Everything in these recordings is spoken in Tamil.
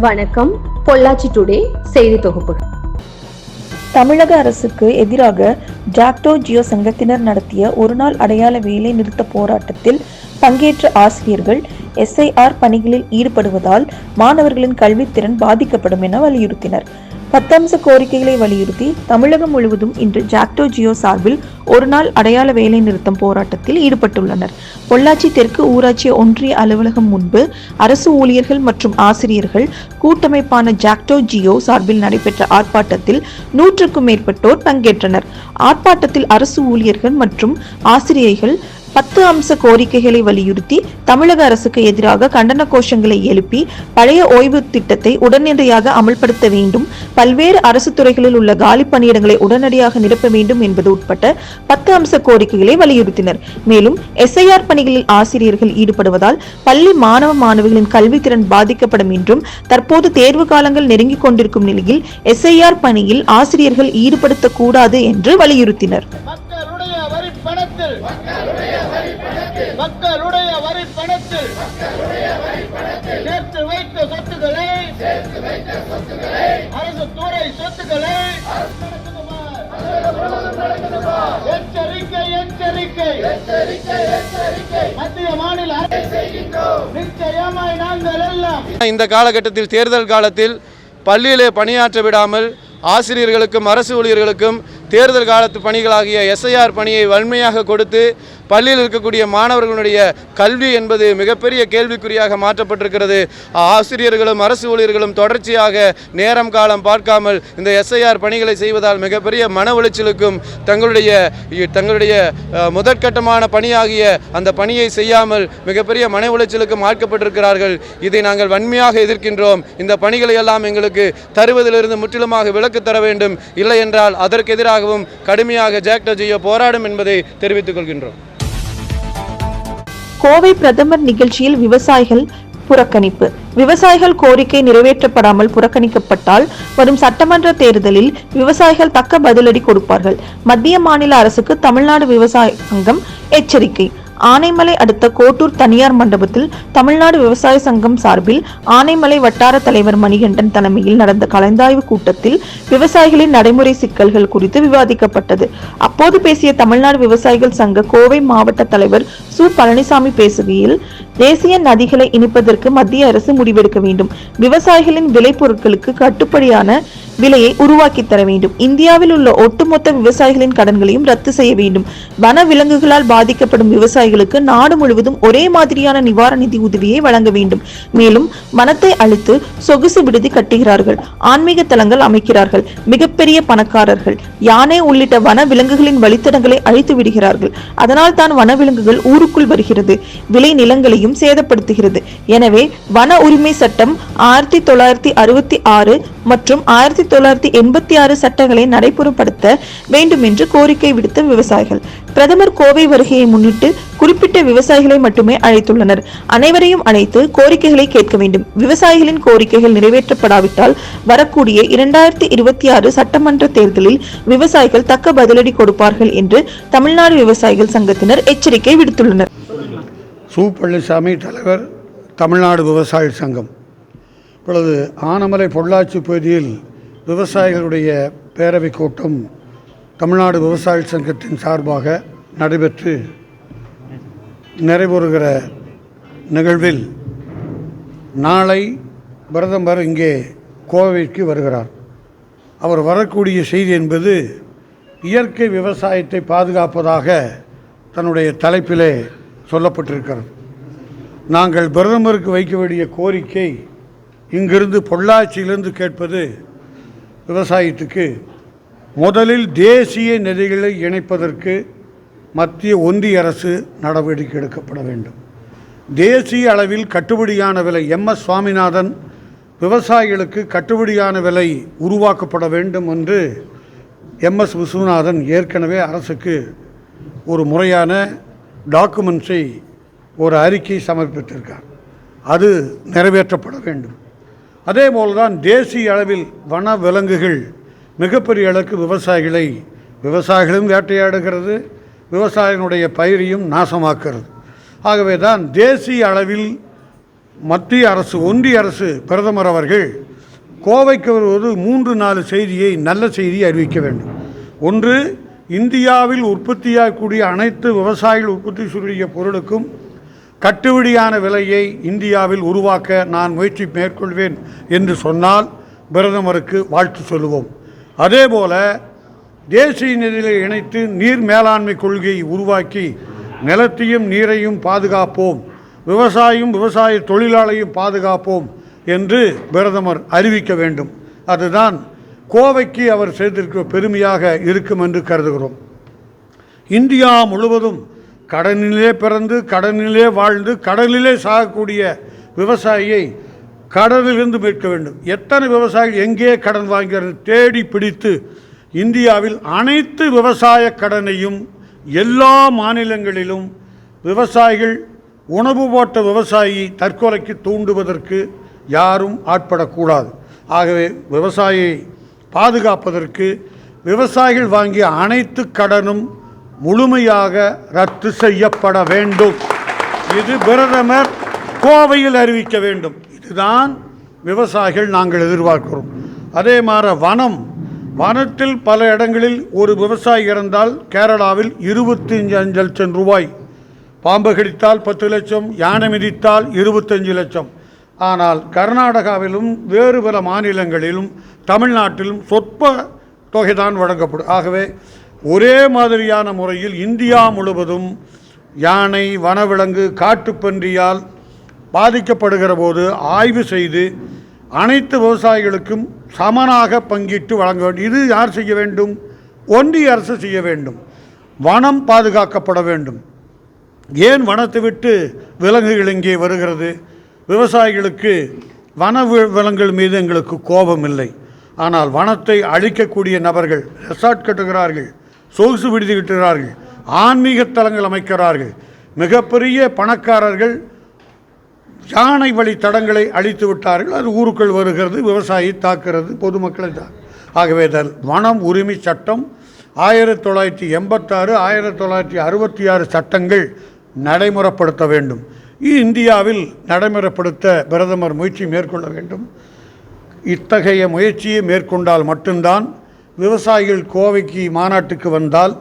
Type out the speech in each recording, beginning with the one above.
வணக்கம். பொள்ளாச்சி டுடே செய்தி தொகுப்பு தமிழக அரசுக்கு எதிராக ஜாக்டோ ஜியோ சங்கத்தினர் நடத்திய ஒருநாள் அடையாள வேலை நிறுத்த போராட்டத்தில் பங்கேற்ற ஆசிரியர்கள் எஸ்ஐஆர் பணிகளில் ஈடுபடுவதால் மாணவர்களின் கல்வித்திறன் பாதிக்கப்படும் என வலியுறுத்தினர். பத்தம்ச கோரிக்கைகளை வலியுறுத்தி தமிழகம் முழுவதும் இன்று ஜாக்டோ ஜியோ சார்பில் ஒருநாள் அடையாள வேலை நிறுத்தம் போராட்டத்தில் ஈடுபட்டுள்ளனர். பொள்ளாச்சி தெற்கு ஊராட்சி ஒன்றிய அலுவலகம் முன்பு அரசு ஊழியர்கள் மற்றும் ஆசிரியர்கள் கூட்டமைப்பான ஜாக்டோ ஜியோ சார்பில் நடைபெற்ற ஆர்ப்பாட்டத்தில் நூற்றுக்கும் மேற்பட்டோர் பங்கேற்றனர். ஆர்ப்பாட்டத்தில் அரசு ஊழியர்கள் மற்றும் ஆசிரியர்கள் பத்து அம்ச கோரிக்கைகளை வலியுறுத்தி தமிழக அரசுக்கு எதிராக கண்டன கோஷங்களை எழுப்பி பழைய ஓய்வு திட்டத்தை உடனடியாக அமல்படுத்த வேண்டும். பல்வேறு அரசு துறைகளில் உள்ள காலி பணியிடங்களை உடனடியாக நிரப்ப வேண்டும் என்பது உட்பட்ட பத்து அம்ச கோரிக்கைகளை வலியுறுத்தினர். மேலும் எஸ்ஐஆர் பணிகளில் ஆசிரியர்கள் ஈடுபடுவதால் பள்ளி மாணவ மாணவிகளின் கல்வித்திறன் பாதிக்கப்படும் என்றும் தற்போது தேர்வு காலங்கள் நெருங்கிக் கொண்டிருக்கும் நிலையில் எஸ்ஐஆர் பணியில் ஆசிரியர்கள் ஈடுபடுத்தக்கூடாது என்று வலியுறுத்தினர் மக்களுடைய வரி பணத்தில் மக்களுடைய வரி பணத்தில் சேர்த்து வைத்த சொத்துக்களை அரசு துறை சொத்துக்களை எச்சரிக்கை எச்சரிக்கை. மத்திய மாநில நிச்சயமாய் நாங்கள் எல்லாம் இந்த காலகட்டத்தில் தேர்தல் காலத்தில் பள்ளியிலே பணியாற்ற விடாமல் ஆசிரியர்களுக்கும் அரசு ஊழியர்களுக்கும் தேர்தல் காலத்து பணிகளாகிய எஸ்ஐஆர் பணியை வன்மையாக கொடுத்து பள்ளியில் இருக்கக்கூடிய மாணவர்களுடைய கல்வி என்பது மிகப்பெரிய கேள்விக்குறியாக மாற்றப்பட்டிருக்கிறது. ஆசிரியர்களும் அரசு ஊழியர்களும் தொடர்ச்சியாக நேரம் காலம் பார்க்காமல் இந்த எஸ்ஐஆர் பணிகளை செய்வதால் மிகப்பெரிய மன உளைச்சலுக்கும் தங்களுடைய தங்களுடைய முதற்கட்டமான பணியாகிய அந்த பணியை செய்யாமல் மிகப்பெரிய மன உளைச்சலுக்கும் ஆட்கப்பட்டிருக்கிறார்கள். இதை நாங்கள் வன்மையாக எதிர்க்கின்றோம். இந்த பணிகளை எல்லாம் எங்களுக்கு தருவதிலிருந்து முற்றிலுமாக விலக்கு தர வேண்டும். இல்லை என்றால் அதற்கு எதிராகவும் கடுமையாக ஜாக்டோ ஜியோ போராடும் என்பதை தெரிவித்துக் கொள்கின்றோம். கோவை பிரதமர் நிகழ்ச்சியில் விவசாயிகள் புறக்கணிப்பு. விவசாயிகள் கோரிக்கை நிறைவேற்றப்படாமல் புறக்கணிக்கப்பட்டால் வரும் சட்டமன்ற தேர்தலில் விவசாயிகள் தக்க பதிலடி கொடுப்பார்கள். மத்திய மாநில அரசுக்கு தமிழ்நாடு விவசாய சங்கம் எச்சரிக்கை. ஆனைமலை அடுத்த கோட்டூர் தனியார் மண்டபத்தில் தமிழ்நாடு விவசாய சங்கம் சார்பில் ஆனைமலை வட்டார தலைவர் மணிகண்டன் தலைமையில் நடந்த கலந்தாய்வு கூட்டத்தில் விவசாயிகளின் நடைமுறை சிக்கல்கள் குறித்து விவாதிக்கப்பட்டது. அப்போது பேசிய தமிழ்நாடு விவசாயிகள் சங்க கோவை மாவட்ட தலைவர் சு பழனிசாமி பேசுகையில் தேசிய நதிகளை இணைப்பதற்கு மத்திய அரசு முடிவெடுக்க வேண்டும். விவசாயிகளின் விளைபொருட்களுக்கு கட்டுப்படியான விலையை உருவாக்கி தர வேண்டும். இந்தியாவில் உள்ள ஒட்டுமொத்த விவசாயிகளின் கடன்களையும் ரத்து செய்ய வேண்டும். வன விலங்குகளால் பாதிக்கப்படும் விவசாயிகளுக்கு நாடு முழுவதும் ஒரே மாதிரியான நிவாரண நிதி உதவியை வழங்க வேண்டும். மேலும் வனத்தை அழித்து சொகுசு விடுதி கட்டுகிறார்கள். ஆன்மீக தலங்கள் அமைக்கிறார்கள். மிகப்பெரிய பணக்காரர்கள். யானை உள்ளிட்ட வன விலங்குகளின் வழித்தடங்களை அழித்து விடுகிறார்கள். அதனால் தான் வனவிலங்குகள் ஊருக்குள் வருகிறது. விளை நிலங்களையும் சேதப்படுத்துகிறது. எனவே வன உரிமை சட்டம் ஆயிரத்தி தொள்ளாயிரத்தி அறுபத்தி ஆறு மற்றும் ஆயிரத்தி தொள்ளாயிரத்தி எண்பத்தி ஆறு சட்டங்களை நடைமுறைப்படுத்த வேண்டும் என்று கோரிக்கை விடுத்த விவசாயிகள். பிரதமர் கோவை வருகையை முன்னிட்டு குறிப்பிட்ட விவசாயிகளை மட்டுமே அழைத்துள்ளனர். அனைவரையும் அழைத்து கோரிக்கைகளை கேட்க வேண்டும். விவசாயிகளின் கோரிக்கைகள் நிறைவேற்றப்படாவிட்டால் வரக்கூடிய இரண்டாயிரத்தி இருபத்தி ஆறு சட்டமன்ற தேர்தலில் விவசாயிகள் தக்க பதிலடி கொடுப்பார்கள் என்று தமிழ்நாடு விவசாயிகள் சங்கத்தினர் எச்சரிக்கை விடுத்துள்ளனர். சு பழனிசாமி தலைவர் தமிழ்நாடு விவசாய சங்கம். இப்பொழுது ஆனமலை பொள்ளாச்சி பகுதியில் விவசாயிகளுடைய பேரவைக் கூட்டம் தமிழ்நாடு விவசாய சங்கத்தின் சார்பாக நடைபெற்று நிறைவுறுகிற நிகழ்வில் நாளை பிரதமர் இங்கே கோவைக்கு வருகிறார். அவர் வரக்கூடிய செய்தி என்பது இயற்கை விவசாயத்தை பாதுகாப்பதாக தன்னுடைய தலைப்பிலே சொல்லப்பட்டிருக்கிறது. நாங்கள் பிரதமருக்கு வைக்க வேண்டிய கோரிக்கை இங்கிருந்து பொள்ளாச்சியிலிருந்து கேட்பது விவசாயத்துக்கு முதலில் தேசிய நதிகளை இணைப்பதற்கு மத்திய ஒன்றிய அரசு நடவடிக்கை எடுக்கப்பட வேண்டும். தேசிய அளவில் கட்டுப்படியான விலை எம் எஸ் சுவாமிநாதன் விவசாயிகளுக்கு கட்டுப்படியான விலை உருவாக்கப்பட வேண்டும் என்று எம் எஸ் விஸ்வநாதன் ஏற்கனவே அரசுக்கு ஒரு முறையான டாக்குமெண்ட்ஸை ஒரு அறிக்கை சமர்ப்பித்திருக்கார். அது நிறைவேற்றப்பட வேண்டும். அதே போல்தான் தேசிய அளவில் வன விலங்குகள் மிகப்பெரிய அளவுக்கு விவசாயிகளை விவசாயிகளும் வேட்டையாடுகிறது விவசாயினுடைய பயிரையும் நாசமாக்கிறது ஆகவே தான் தேசிய அளவில் மத்திய அரசு ஒன்றிய அரசு பிரதமர் அவர்கள் கோவைக்கு வருவது மூன்று நாலு செய்தியை நல்ல செய்தியை அறிவிக்க வேண்டும். ஒன்று இந்தியாவில் உற்பத்தியாகக்கூடிய அனைத்து விவசாயிகள் உற்பத்தி செய்ய பொருளுக்கும் கட்டுப்படியான விலையை இந்தியாவில் உருவாக்க நான் முயற்சி மேற்கொள்வேன் என்று சொன்னால் பிரதமருக்கு வாழ்த்து சொல்லுவோம். அதேபோல தேசிய நிதியிலே இணைத்து நீர் மேலாண்மை கொள்கையை உருவாக்கி நிலத்தையும் நீரையும் பாதுகாப்போம் விவசாயம் விவசாய தொழிலாளையும் பாதுகாப்போம் என்று பிரதமர் அறிவிக்க வேண்டும். அதுதான் கோவைக்கு அவர் செய்திருக்கிற பெருமையாக இருக்கும் என்று கருதுகிறோம். இந்தியா முழுவதும் கடனிலே பிறந்து கடனிலே வாழ்ந்து கடலிலே சாகக்கூடிய விவசாயியை கடனிலிருந்து மீட்க வேண்டும். எத்தனை விவசாயிகள் எங்கே கடன் வாங்கிறது தேடி பிடித்து இந்தியாவில் அனைத்து விவசாய கடனையும் எல்லா மாநிலங்களிலும் விவசாயிகள் உணவு போட்ட விவசாயி தற்கொலைக்கு தூண்டுவதற்கு யாரும் ஆட்படக்கூடாது. ஆகவே விவசாயியை பாதுகாப்பதற்கு விவசாயிகள் வாங்கிய அனைத்து கடனும் முழுமையாக ரத்து செய்யப்பட வேண்டும். இது பிரதமர் கோவையில் அறிவிக்க வேண்டும். இதுதான் விவசாயிகள் நாங்கள் எதிர்பார்க்கிறோம். அதே மாதிரி வனம் வனத்தில் பல இடங்களில் ஒரு விவசாயி இறந்தால் கேரளாவில் இருபத்தஞ்சு அஞ்சு லட்சம் ரூபாய். பாம்பு கடித்தால் பத்து லட்சம் யானை மிதித்தால் இருபத்தஞ்சு லட்சம். ஆனால் கர்நாடகாவிலும் வேறு பல மாநிலங்களிலும் தமிழ்நாட்டிலும் சொற்ப தொகைதான் வழங்கப்படும். ஆகவே ஒரே மாதிரியான முறையில் இந்தியா முழுவதும் யானை வனவிலங்கு காட்டுப்பன்றியால் பாதிக்கப்படுகிற போது ஆய்வு செய்து அனைத்து விவசாயிகளுக்கும் சமனாக பங்கிட்டு வழங்க வேண்டும். இது யார் செய்ய வேண்டும்? ஒன்றிய அரசு செய்ய வேண்டும். வனம் பாதுகாக்கப்பட வேண்டும். ஏன் வனத்தை விட்டு விலங்குகள் இங்கே வருகிறது? விவசாயிகளுக்கு வன விலங்குகள் மீது எங்களுக்கு கோபம் இல்லை. ஆனால் வனத்தை அழிக்கக்கூடிய நபர்கள் ரெசார்ட் கட்டுகிறார்கள் சொகுசு விடுதி கட்டுகிறார்கள் ஆன்மீக தலங்கள் அமைக்கிறார்கள். மிகப்பெரிய பணக்காரர்கள் யானை வழி தடங்களை அழித்து விட்டார்கள். அது ஊருக்குள் வருகிறது விவசாயி தாக்குறது பொதுமக்களை தா ஆகவே தான் வனம் உரிமை சட்டம் ஆயிரத்தி தொள்ளாயிரத்தி எண்பத்தாறு ஆயிரத்தி தொள்ளாயிரத்தி அறுபத்தி ஆறு சட்டங்கள் நடைமுறைப்படுத்த வேண்டும். இந்தியாவில் நடைமுறைப்படுத்த பிரதமர் முயற்சி மேற்கொள்ள வேண்டும். இத்தகைய முயற்சியை மேற்கொண்டால் மட்டும்தான் விவசாயிகள் கோவைக்கு மாநாட்டுக்கு வந்தால்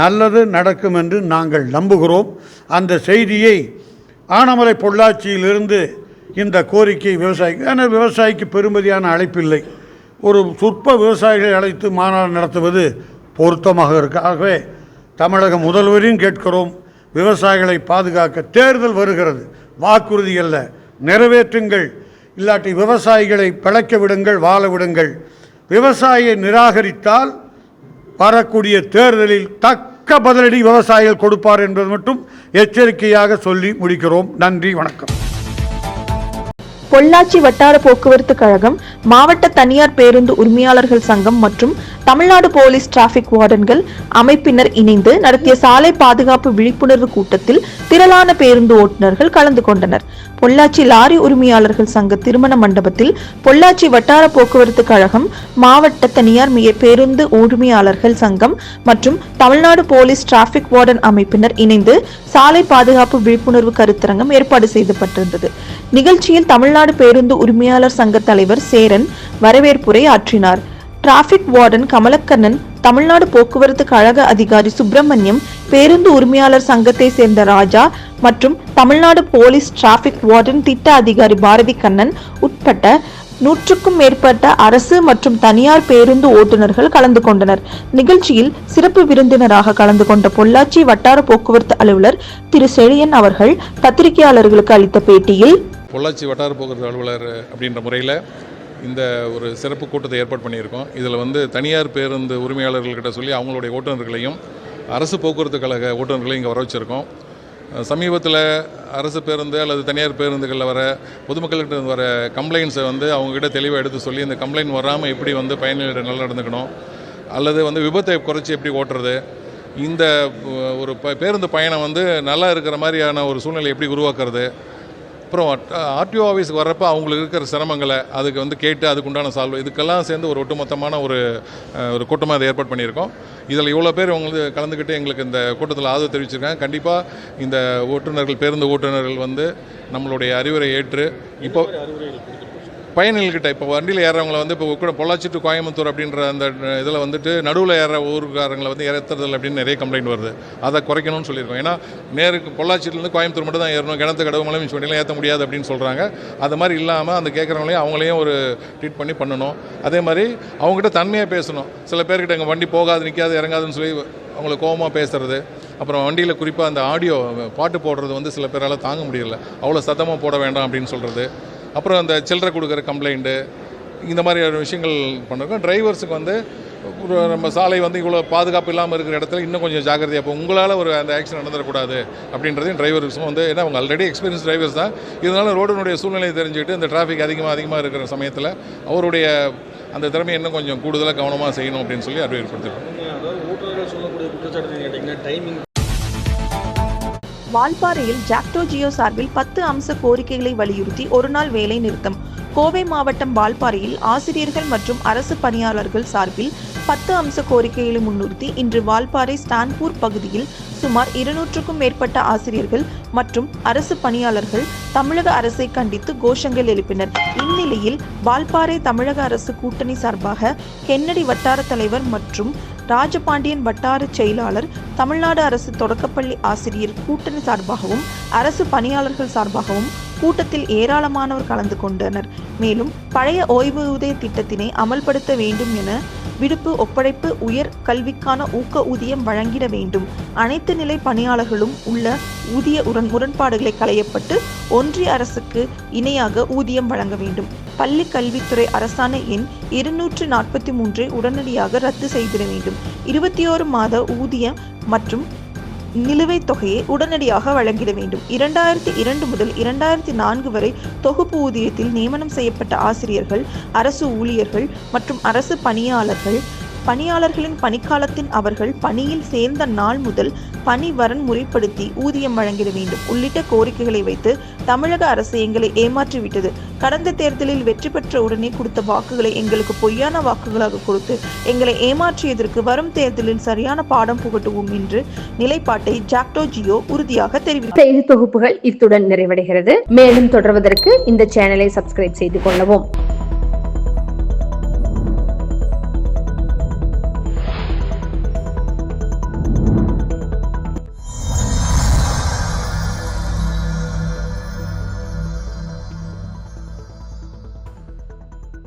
நல்லது நடக்கும் என்று நாங்கள் நம்புகிறோம். அந்த செய்தியை ஆனமலை பொள்ளாச்சியிலிருந்து இந்த கோரிக்கை விவசாயிக்கு ஆனால் விவசாயிக்கு பெருமதியான அழைப்பில்லை. ஒரு சொற்ப விவசாயிகளை அழைத்து மாநாடு நடத்துவது பொருத்தமாக இருக்கு. ஆகவே தமிழக முதல்வரையும் கேட்கிறோம் விவசாயிகளை பாதுகாக்க தேர்தல் வருகிறது. வாக்குறுதி அல்ல நிறைவேற்றுங்கள். இல்லாட்டி விவசாயிகளை பிழைக்க விடுங்கள் வாழ விடுங்கள். விவசாயியை நிராகரித்தால் வரக்கூடிய தேர்தலில் தக்க பதிலடி விவசாயிகள் கொடுப்பார் என்பது மட்டும் எச்சரிக்கையாக சொல்லி முடிக்கிறோம். நன்றி வணக்கம். பொள்ளாச்சி வட்டார போக்குவரத்து கழகம் மாவட்ட தனியார் பேருந்து உரிமையாளர்கள் சங்கம் மற்றும் தமிழ்நாடு போலீஸ் டிராபிக் வார்டன்கள் அமைப்பினர் இணைந்து நடத்திய சாலை பாதுகாப்பு விழிப்புணர்வு கூட்டத்தில் திரளான பேருந்து ஓட்டுநர்கள் கலந்து கொண்டனர். பொள்ளாச்சி லாரி உரிமையாளர்கள் சங்க திருமண மண்டபத்தில் பொள்ளாச்சி வட்டார போக்குவரத்து கழகம் மாவட்ட தனியார் பேருந்து உரிமையாளர்கள் சங்கம் மற்றும் தமிழ்நாடு போலீஸ் டிராபிக் வார்டன் அமைப்பினர் இணைந்து சாலை பாதுகாப்பு விழிப்புணர்வு கருத்தரங்கம் ஏற்பாடு செய்யப்பட்டிருந்தது நிகழ்ச்சியில் தமிழ்நாடு தமிழ்நாடு பேருந்து உரிமையாளர் சங்க தலைவர் சேரன் வரவேற்புரை ஆற்றினார். டிராபிக் வார்டன் கமலக்கண்ணன் தமிழ்நாடு போக்குவரத்து கழக அதிகாரி சுப்பிரமணியம் பேருந்து உரிமையாளர் சங்கத்தை சேர்ந்த ராஜா மற்றும் தமிழ்நாடு போலீஸ் டிராபிக் வார்டன் திட்ட அதிகாரி பாரதி கண்ணன் உட்பட்ட நூற்றுக்கும் மேற்பட்ட அரசு மற்றும் தனியார் பேருந்து ஓட்டுநர்கள் கலந்து கொண்டனர். நிகழ்ச்சியில் சிறப்பு விருந்தினராக கலந்து கொண்ட பொள்ளாச்சி வட்டார போக்குவரத்து அலுவலர் திரு செழியன் அவர்கள் பத்திரிகையாளர்களுக்கு அளித்த பேட்டியில் பொள்ளாச்சி வட்டார போக்குவரத்து அலுவலர் அப்படின்ற முறையில் இந்த ஒரு சிறப்பு கூட்டத்தை ஏற்பாடு பண்ணியிருக்கோம். இதில் வந்து தனியார் பேருந்து உரிமையாளர்கள்கிட்ட சொல்லி அவங்களுடைய ஓட்டுநர்களையும் அரசு போக்குவரத்து கழக ஓட்டுநர்களையும் இங்கே வர வச்சுருக்கோம். சமீபத்தில் அரசு பேருந்து அல்லது தனியார் பேருந்துகளில் வர பொதுமக்கள்கிட்ட வர கம்ப்ளைண்ட்ஸை வந்து அவங்ககிட்ட தெளிவாக எடுத்து சொல்லி இந்த கம்ப்ளைண்ட் வராமல் எப்படி வந்து பயணிகளிடம் நல்லா நடந்துக்கணும்? அல்லது வந்து விபத்தை குறைச்சி எப்படி ஓட்டுறது? இந்த ஒரு ப- பேருந்து பயணம் வந்து நல்லா இருக்கிற மாதிரியான ஒரு சூழ்நிலை எப்படி உருவாக்குறது? அப்புறம் ஆர்டிஓ ஆஃபீஸுக்கு வர்றப்போ அவங்களுக்கு இருக்கிற சிரமங்களை அதுக்கு வந்து கேட்டு அதுக்குண்டான சால்வ் இதுக்கெல்லாம் சேர்ந்து ஒரு ஒட்டுமொத்தமான ஒரு ஒரு கூட்டமாக அதை ஏற்பாடு பண்ணியிருக்கோம். இதில் இவ்வளோ பேர் உங்களுக்கு கலந்துக்கிட்டு எங்களுக்கு இந்த கூட்டத்தில் ஆதரவு தெரிவிச்சிருக்காங்க. கண்டிப்பாக இந்த ஓட்டுநர்கள் பேருந்து ஓட்டுநர்கள் வந்து நம்மளுடைய அறிவுரை ஏற்று இப்போ பயணிகள்கிட்ட இப்போ வண்டியில் ஏறவங்களை வந்து இப்போ கூட பொள்ளாச்சி டு கோயம்புத்தூர் அப்படின்ற அந்த இதில் வந்துட்டு நடுவில் ஏற ஊருக்காரங்களை வந்து ஏற்றுறதில்ல அப்படின்னு நிறைய கம்ப்ளைண்ட் வருது. அதை குறைக்கணும்னு சொல்லியிருக்கோம். ஏன்னா நேருக்கு பொள்ளாச்சியிலேருந்து கோயம்புத்தூர் மட்டும் தான் ஏறணும். கிணத்து கடவு சொன்னிலாம் ஏற்ற முடியாது அப்படின்னு சொல்கிறாங்க அது மாதிரி இல்லாமல் அந்த கேட்குறவங்களையும் அவங்களையும் ஒரு ட்ரீட் பண்ணி பண்ணணும். அதே மாதிரி அவங்ககிட்ட தன்மையாக பேசணும். சில பேர்கிட்ட எங்கள் வண்டி போகாது நிற்காது இறங்காதுன்னு சொல்லி அவங்கள கோவமாக பேசுறது. அப்புறம் வண்டியில் குறிப்பாக அந்த ஆடியோ பாட்டு போடுறது வந்து சில பேரால் தாங்க முடியல. அவ்வளோ சத்தமாக போட வேண்டாம் அப்படின்னு சொல்கிறது அப்புறம் அந்த சில்லறை கொடுக்குற கம்ப்ளைண்ட்டு இந்த மாதிரியான விஷயங்கள் பண்ணிருக்கோம் டிரைவர்ஸுக்கு வந்து ஒரு நம்ம சாலை வந்து இவ்வளோ பாதுகாப்பு இல்லாமல் இருக்கிற இடத்துல இன்னும் கொஞ்சம் ஜாக்கிரதையாக இப்போ உங்களால் ஒரு அந்த ஆக்சிடென்ட் நடந்துடக்கூடாது அப்படின்றதையும் டிரைவர்ஸும் வந்து ஏன்னா அவங்க ஆல்ரெடி எக்ஸ்பீரியன்ஸ் டிரைவர்ஸ் தான். இதனால ரோடினுடைய சூழ்நிலையை தெரிஞ்சுக்கிட்டு இந்த டிராஃபிக் அதிகமாக அதிகமாக இருக்கிற சமயத்தில் அவருடைய அந்த திறமையை இன்னும் கொஞ்சம் கூடுதலாக கவனமாக செய்யணும் அப்படின்னு சொல்லி அறிவுறுத்திருக்கோம். அதாவது ஓட்டுநர்கள் சொல்லக்கூடிய குற்றச்சாட்டு கேட்டிங்கன்னா டைமிங் வால்பாறையில் ஜாக்டோ ஜியோ சார்பில் பத்து அம்ச கோரிக்கைகளை வலியுறுத்தி ஒருநாள் வேலை நிறுத்தம். கோவை மாவட்டம் வால்பாறையில் ஆசிரியர்கள் மற்றும் அரசு பணியாளர்கள் சார்பில் பத்து அம்ச கோரிக்கைகளை முன்னிறுத்தி இன்று வால்பாறை ஸ்டான்பூர் பகுதியில் சுமார் இருநூற்றுக்கும் மேற்பட்ட ஆசிரியர்கள் மற்றும் அரசு பணியாளர்கள் தமிழக அரசை கண்டித்து கோஷங்கள் எழுப்பினர். இந்நிலையில் வால்பாறை தமிழக அரசு கூட்டணி சார்பாக கென்னடி வட்டார தலைவர் மற்றும் ராஜபாண்டியன் வட்டார செயலாளர் தமிழ்நாடு அரசு தொடக்கப்பள்ளி ஆசிரியர் கூட்டணி சார்பாகவும் அரசு பணியாளர்கள் சார்பாகவும் கூட்டத்தில் ஏராளமானோர் கலந்து கொண்டனர். மேலும் பழைய ஓய்வூதிய திட்டத்தினை அமல்படுத்த வேண்டும் என விடுப்பு ஒப்படைப்பு உயர் கல்விக்கான ஊக்க ஊதியம் வழங்கிட வேண்டும். அனைத்து அனைத்து நிலை பணியாளர்களும் உள்ள ஊதிய உடன் முரண்பாடுகளை களையப்பட்டு ஒன்றிய அரசுக்கு இணையாக ஊதியம் வழங்க வேண்டும். பள்ளி கல்வித்துறை அரசாணை எண் இருநூற்று நாற்பத்தி மூன்றை உடனடியாக ரத்து செய்திட வேண்டும். இருபத்தி ஓரு மாத ஊதியம் மற்றும் நிலுவைத் தொகையை உடனடியாக வழங்கிட வேண்டும். இரண்டாயிரத்தி இரண்டு முதல் இரண்டாயிரத்தி நான்கு வரை தொகுப்பு ஊதியத்தில் நியமனம் செய்யப்பட்ட ஆசிரியர்கள் அரசு ஊழியர்கள் மற்றும் அரசு பணியாளர்கள் பணியாளர்களின் பணிக்காலத்தின் அவர்கள் பணியில் சேர்ந்த நாள் முதல் பணி வரன் முறைப்படுத்தி ஊதியம் வழங்கிட வேண்டும். உள்ளிட்ட கோரிக்கைகளை வைத்து தமிழக அரசு எங்களை ஏமாற்றிவிட்டது கடந்த தேர்தலில் வெற்றி பெற்ற உடனே கொடுத்த வாக்குகளை எங்களுக்கு பொய்யான வாக்குகளாக கொடுத்து எங்களை ஏமாற்றியதற்கு வரும் தேர்தலில் சரியான பாடம் புகட்டுவோம் என்று நிலைப்பாட்டை ஜாக்டோ ஜியோ உறுதியாக தெரிவித்தார் செய்தி தொகுப்புகள் இத்துடன் நிறைவடைகிறது. மேலும் தொடர்வதற்கு இந்த சேனலை சப்ஸ்கிரைப் செய்து கொள்ளவும்.